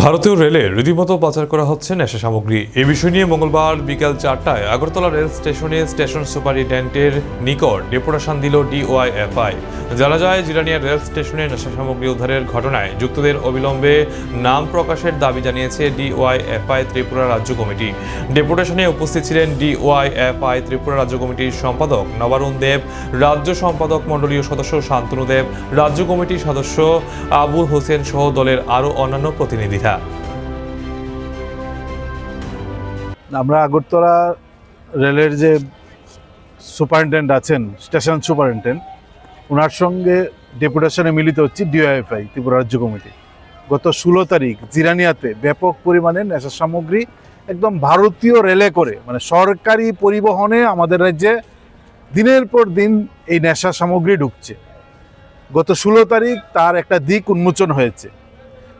ভারতীয় রেলে রীতিমতো পাচার করা হচ্ছে নেশা সামগ্রী। এ বিষয় নিয়ে মঙ্গলবার বিকাল চারটায় আগরতলা রেল স্টেশনে স্টেশন সুপারিনটেন্ডেন্টের নিকট ডেপুটেশন দিল ডিওয়াইএফআই। জানা যায় জিরানিয়া রেল স্টেশনে নেশা সামগ্রী উদ্ধারের ঘটনায় যুক্তদের অবিলম্বে নাম প্রকাশের দাবি জানিয়েছে ডিওয়াইএফআই ত্রিপুরা রাজ্য কমিটি। ডেপুটেশনে উপস্থিত ছিলেন ডিওয়াইএফআই ত্রিপুরা রাজ্য কমিটির সম্পাদক নবারুণ দেব, রাজ্য সম্পাদক মণ্ডলীয় সদস্য শান্তনু দেব, রাজ্য কমিটির সদস্য আবুল হোসেন সহ দলের আরও অন্যান্য প্রতিনিধিরা আমরা আগরতলা রেলের যে সুপারিনটেন্ডেন্ট আছেন, স্টেশন সুপারিনটেন্ডেন্ট ওনার সঙ্গে ডেপুটেশনে মিলিত হচ্ছি ডিওএফআই ত্রিপুরা রাজ্য কমিটি। গত ষোলো তারিখ জিরানিয়াতে ব্যাপক পরিমাণে নেশা সামগ্রী একদম ভারতীয় রেলে করে মানে সরকারি পরিবহনে আমাদের রাজ্যে দিনের পর দিন এই নেশা সামগ্রী ঢুকছে। গত ষোলো তারিখ তার একটা দিক উন্মোচন হয়েছে।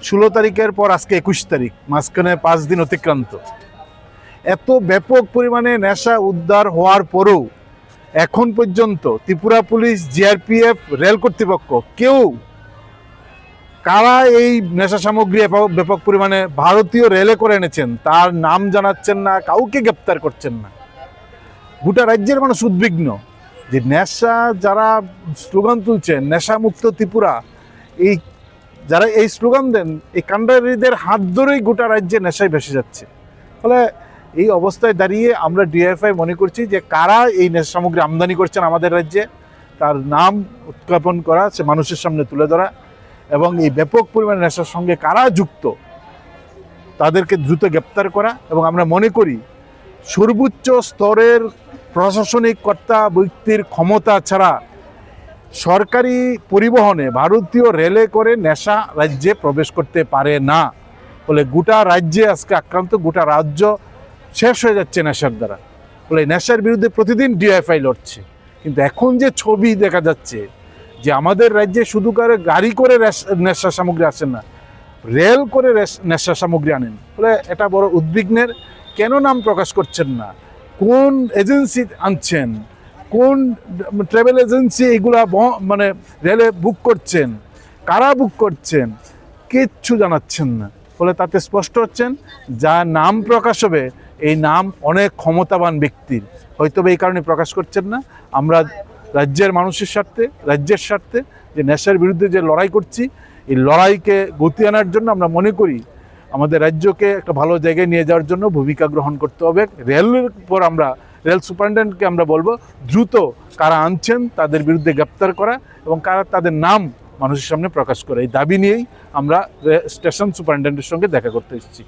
ষোলো তারিখের পর আজকে একুশ তারিখ, মাঝখানে পাঁচ দিন অতিক্রান্ত। এত ব্যাপক পরিমাণে নেশা উদ্ধার হওয়ার পরেও এখন পর্যন্ত ত্রিপুরা পুলিশ, জিআরপিএফ, রেল কর্তৃপক্ষ কেউ কারা এই নেশা সামগ্রী ব্যাপক- পরিমাণে ভারতীয় রেলে করে এনেছেন, তার নাম জানাচ্ছেন না, কাউকে গ্রেপ্তার করছেন না। গোটা রাজ্যের মানুষ উদ্বিগ্ন যে নেশা যারা স্লোগান তুলছেন, নেশামুক্ত ত্রিপুরা, এই যারা এই স্লোগান দেন, এই কাণ্ডারীদের হাত ধরেই গোটা রাজ্যে নেশায় ভেসে যাচ্ছে। ফলে এই অবস্থায় দাঁড়িয়ে আমরা ডিএফআই মনে করছি যে কারা এই নেশা সামগ্রী আমদানি করছেন আমাদের রাজ্যে, তার নাম উৎক্ষেপণ করা, সে মানুষের সামনে তুলে ধরা এবং এই ব্যাপক পরিমাণে নেশার সঙ্গে কারা যুক্ত, তাদেরকে দ্রুত গ্রেপ্তার করা এবং আমরা মনে করি সর্বোচ্চ স্তরের প্রশাসনিক কর্তা ব্যক্তির ক্ষমতা ছাড়া সরকারি পরিবহনে ভারতীয় রেলে করে নেশা রাজ্যে প্রবেশ করতে পারে না। ফলে গোটা রাজ্যে আজকে আক্রান্ত, গোটা রাজ্য শেষ হয়ে যাচ্ছে নেশার দ্বারা। এই নেশার বিরুদ্ধে প্রতিদিন ডিএফআই লড়ছে। কিন্তু এখন যে ছবি দেখা যাচ্ছে যে আমাদের রাজ্যে শুধু করে গাড়ি করে নেশা সামগ্রী আসেন না, রেল করে নেশা সামগ্রী আনেন। ফলে এটা বড় উদ্বিগ্নের কেন নাম প্রকাশ করছেন না? কোন এজেন্সি আনছেন? কোন ট্রাভেল এজেন্সি এগুলা মানে রেলে বুক করছেন? কারা বুক করছেন? কিচ্ছু জানাচ্ছেন না। ফলে তাতে স্পষ্ট হচ্ছেন, যা নাম প্রকাশ হবে, এই নাম অনেক ক্ষমতাবান ব্যক্তির। হয়তো এই কারণে প্রকাশ করছেন না। আমরা রাজ্যের মানুষের স্বার্থে, রাজ্যের স্বার্থে যে নেশার বিরুদ্ধে যে লড়াই করছি, এই লড়াইকে গতি আনার জন্য আমরা মনে করি, আমাদের রাজ্যকে একটা ভালো জায়গায় নিয়ে যাওয়ার জন্য ভূমিকা গ্রহণ করতে হবে। রেলের উপর আমরা রেল সুপারিনটেন্ডেন্টকে আমরা বলব, দ্রুত কারা আনছেন তাদের বিরুদ্ধে গ্রেপ্তার করা এবং কারা তাদের নাম মানুষের সামনে প্রকাশ করে। এই দাবি নিয়েই আমরা স্টেশন সুপারিনটেন্ডেন্টের সঙ্গে দেখা করতে এসেছি।